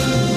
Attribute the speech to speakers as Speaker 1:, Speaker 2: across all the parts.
Speaker 1: Thank you.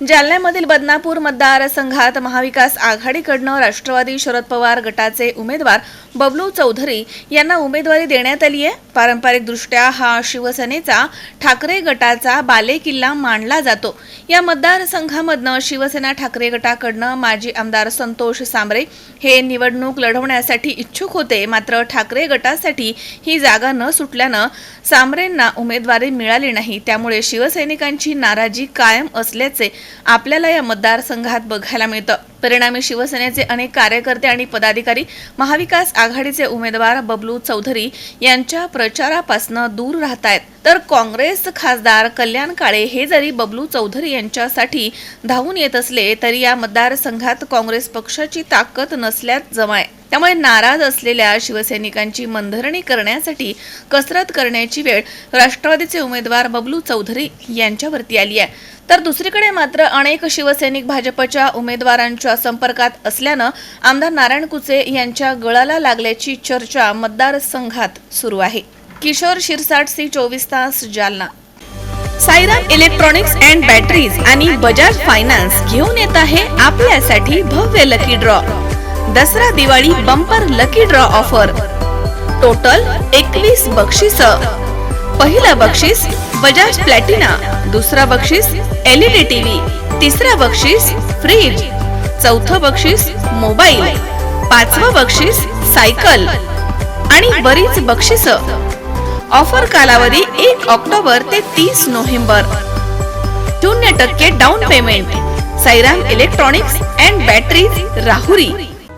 Speaker 1: जालन्यामधील Badnapur मतदारसंघात महाविकास आघाडीकडनं राष्ट्रवादी शरद पवार गटाचे उमेदवार बबलू चौधरी यांना उमेदवारी देण्यात आली आहे. पारंपरिकदृष्ट्या हा शिवसेनेचा ठाकरे गटाचा बालेकिल्ला मानला जातो. या मतदारसंघामधनं शिवसेना ठाकरे गटाकडनं माजी आमदार संतोष सांबरे हे निवडणूक लढवण्यासाठी इच्छुक होते. मात्र ठाकरे गटासाठी ही जागा न सुटल्यानं सांबरेंना उमेदवारी मिळाली नाही. त्यामुळे शिवसैनिकांची नाराजी कायम असल्याचे आपल्याला या मतदारसंघात बघायला मिळतं. परिणामी शिवसेनेचे अनेक कार्यकर्ते आणि पदाधिकारी महाविकास आघाडीचे उमेदवार बबलू चौधरी यांच्या प्रचारापासून दूर राहत आहेत तर काँग्रेस खासदार कल्याण काळे हे जरी बबलू चौधरी यांच्यासाठी धावून येत असले तरी या मतदारसंघात काँग्रेस पक्षाची ताकद नसल्यात जमाय त्यामुळे नाराज असलेल्या शिवसैनिकांची मनधरणी करण्यासाठी कसरत करण्याची वेळ राष्ट्रवादीचे उमेदवार बबलू चौधरी यांच्यावरती आली आहे. तर दुसरीकडे मात्र अनेक शिवसैनिक भाजपच्या उमेदवारांच्या संपर्कात असल्यानं आमदार नारायण कुचे यांच्या गळाला लागल्याची चर्चा मतदारसंघात सुरू आहे. किशोर शिरसाट सी चोवीस तास Jalna. Sairam electronics and batteries आणि बजाज फायनान्स घेऊन येत आहे आपल्यासाठी भव्य lucky draw. Dasara Diwali bumper lucky draw offer total एकवीस बक्षीस. पहिला बक्षीस बजाज प्लॅटिना दुसरा बक्षीस एलईडी टीव्ही तिसरा बक्षीस फ्रीज चौथं बक्षीस मोबाईल पाचवं बक्षीस सायकल आणि बरीच बक्षिस. ऑफर कालावधी एक ऑक्टोबर ते तीस नोव्हेंबर. शून्य टक्के down payment Sairam electronics and batteries Rahuri.